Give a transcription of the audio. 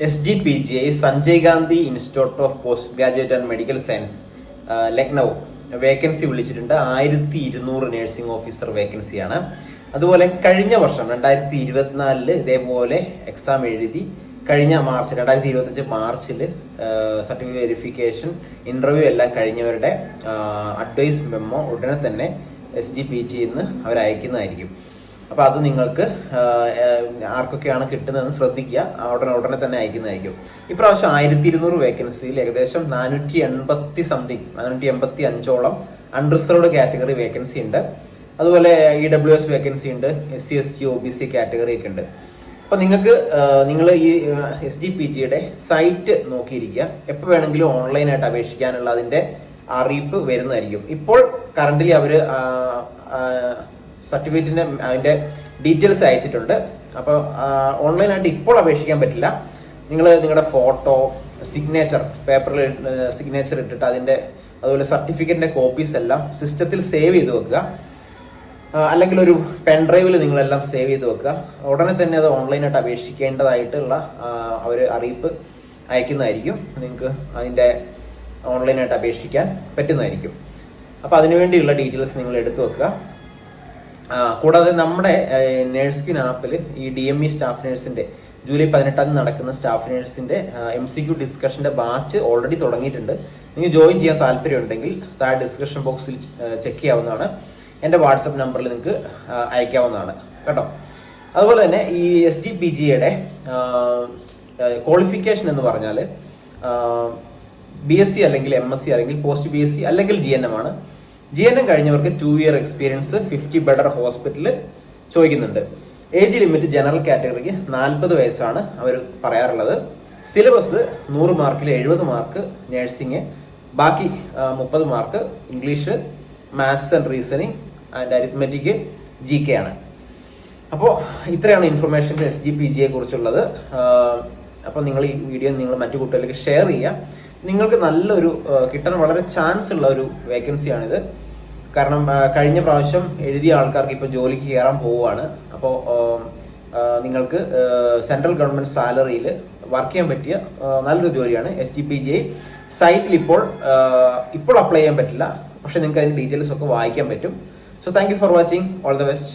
S G P G I Sanjay Gandhi institute of post graduate and medical science Lucknow vacancy വിളിച്ചിട്ടുണ്ട്. ആയിരത്തി ഇരുന്നൂറ് nursing officer വേക്കൻസിയാണ് അതുപോലെ കഴിഞ്ഞ വർഷം രണ്ടായിരത്തി ഇരുപത്തിനാലിൽ ഇതേപോലെ എക്സാം എഴുതി കഴിഞ്ഞ മാർച്ച് രണ്ടായിരത്തി ഇരുപത്തഞ്ച് മാർച്ചിൽ സർട്ടിഫിക്കറ്റ് വെരിഫിക്കേഷൻ ഇന്റർവ്യൂ എല്ലാം കഴിഞ്ഞവരുടെ അഡ്വൈസ് മെമ്മോ ഉടനെ തന്നെ എസ് ജി പി ജി എന്ന് അവർ അയക്കുന്നതായിരിക്കും അപ്പോൾ അത് നിങ്ങൾക്ക് ആർക്കൊക്കെയാണ് കിട്ടുന്നതെന്ന് ശ്രദ്ധിക്കുക. ഉടനെ ഉടനെ തന്നെ അയക്കുന്നതായിരിക്കും. ഇപ്രാവശ്യം ആയിരത്തി ഇരുന്നൂറ് വേക്കൻസിയിൽ ഏകദേശം നാനൂറ്റി എൺപത്തി സംതിങ് നാനൂറ്റി എൺപത്തി അഞ്ചോളം അൺറിസർവ്ഡ് കാറ്റഗറി വേക്കൻസി ഉണ്ട്. അതുപോലെ ഇ ഡബ്ല്യു എസ് വേക്കൻസി ഉണ്ട് S C S T O B C category ഒക്കെ ഉണ്ട്. അപ്പോൾ നിങ്ങൾക്ക് നിങ്ങൾ ഈ എസ് ഡി പി ടിയുടെ സൈറ്റ് നോക്കിയിരിക്കുക. എപ്പോൾ വേണമെങ്കിലും ഓൺലൈനായിട്ട് അപേക്ഷിക്കാനുള്ള അതിന്റെ അറിയിപ്പ് വരുന്നതായിരിക്കും. ഇപ്പോൾ കറന്റ്ലി അവർ സർട്ടിഫിക്കറ്റിന്റെ അതിന്റെ ഡീറ്റെയിൽസ് അയച്ചിട്ടുണ്ട്. അപ്പോൾ ഓൺലൈനായിട്ട് ഇപ്പോൾ അപേക്ഷിക്കാൻ പറ്റില്ല. നിങ്ങൾ നിങ്ങളുടെ ഫോട്ടോ സിഗ്നേച്ചർ പേപ്പറിൽ സിഗ്നേച്ചർ ഇട്ടിട്ട് അതിന്റെ അതുപോലെ സർട്ടിഫിക്കറ്റിന്റെ കോപ്പീസ് എല്ലാം സിസ്റ്റത്തിൽ സേവ് ചെയ്ത് വെക്കുക. അല്ലെങ്കിൽ ഒരു പെൻ ഡ്രൈവിൽ നിങ്ങളെല്ലാം സേവ് ചെയ്ത് വെക്കുക. ഉടനെ തന്നെ അത് ഓൺലൈനായിട്ട് അപേക്ഷിക്കേണ്ടതായിട്ടുള്ള അവർ അറിയിപ്പ് അയക്കുന്നതായിരിക്കും. നിങ്ങൾക്ക് അതിന്റെ ഓൺലൈനായിട്ട് അപേക്ഷിക്കാൻ പറ്റുന്നതായിരിക്കും. അപ്പോൾ അതിനുവേണ്ടിയുള്ള ഡീറ്റെയിൽസ് നിങ്ങൾ എടുത്തു വെക്കുക. കൂടാതെ നമ്മുടെ നേഴ്സ് നേഴ്സ്കിൻ ആപ്പിൽ ഈ ഡി എം ഇ സ്റ്റാഫ് നേഴ്സിന്റെ ജൂലൈ പതിനെട്ടാം തീയതി നടക്കുന്ന സ്റ്റാഫ് നേഴ്സിന്റെ എം സി ക്യു ഡിസ്കഷന്റെ ബാച്ച് ഓൾറെഡി തുടങ്ങിയിട്ടുണ്ട്. നിങ്ങൾ ജോയിൻ ചെയ്യാൻ താല്പര്യമുണ്ടെങ്കിൽ താഴെ ഡിസ്കഷൻ ബോക്സിൽ ചെക്ക് ചെയ്യാവുന്നതാണ്. എന്റെ വാട്സപ്പ് നമ്പറിൽ നിങ്ങൾക്ക് അയക്കാവുന്നതാണ്. കേട്ടോ? അതുപോലെ തന്നെ ഈ എസ് ഡി പി ജിയുടെ ക്വാളിഫിക്കേഷൻ എന്ന് പറഞ്ഞാൽ ബി എസ് സി അല്ലെങ്കിൽ എം എസ് സി അല്ലെങ്കിൽ പോസ്റ്റ് ബി എസ് സി അല്ലെങ്കിൽ ജി എൻ എം ആണ്. G N M കഴിഞ്ഞവർക്ക് two year experience fifty bedder ഹോസ്പിറ്റലിൽ ചോദിക്കുന്നുണ്ട്. ഏജ് ലിമിറ്റ് ജനറൽ കാറ്റഗറിക്ക് നാൽപ്പത് വയസ്സാണ് അവർ പറയാറുള്ളത്. സിലബസ് നൂറ് മാർക്കിൽ എഴുപത് മാർക്ക് നഴ്സിംഗ് ബാക്കി മുപ്പത് mark English maths and reasoning and arithmetic G K ആണ്. അപ്പോൾ ഇത്രയാണ് ഇൻഫർമേഷൻ എസ് ജി പി ജിയെ കുറിച്ചുള്ളത്. അപ്പോൾ നിങ്ങൾ ഈ വീഡിയോ നിങ്ങൾ മറ്റു കുട്ടികളിലേക്ക് ഷെയർ ചെയ്യുക. നിങ്ങൾക്ക് നല്ലൊരു കിട്ടാൻ വളരെ ചാൻസ് ഉള്ള ഒരു വേക്കൻസിയാണിത് കാരണം കഴിഞ്ഞ പ്രാവശ്യം എഴുതിയ ആൾക്കാർക്ക് ഇപ്പോൾ ജോലിക്ക് കയറാൻ പോവുകയാണ്. അപ്പോൾ നിങ്ങൾക്ക് സെൻട്രൽ ഗവൺമെന്റ് സാലറിയിൽ വർക്ക് ചെയ്യാൻ പറ്റിയ നല്ലൊരു ജോലിയാണ് എസ് ജി പി ജി സൈറ്റിൽ ഇപ്പോൾ ഇപ്പോൾ അപ്ലൈ ചെയ്യാൻ പറ്റില്ല. പക്ഷേ നിങ്ങൾക്ക് അതിന്റെ ഡീറ്റെയിൽസ് ഒക്കെ വായിക്കാൻ പറ്റും. So thank for watching. All the best.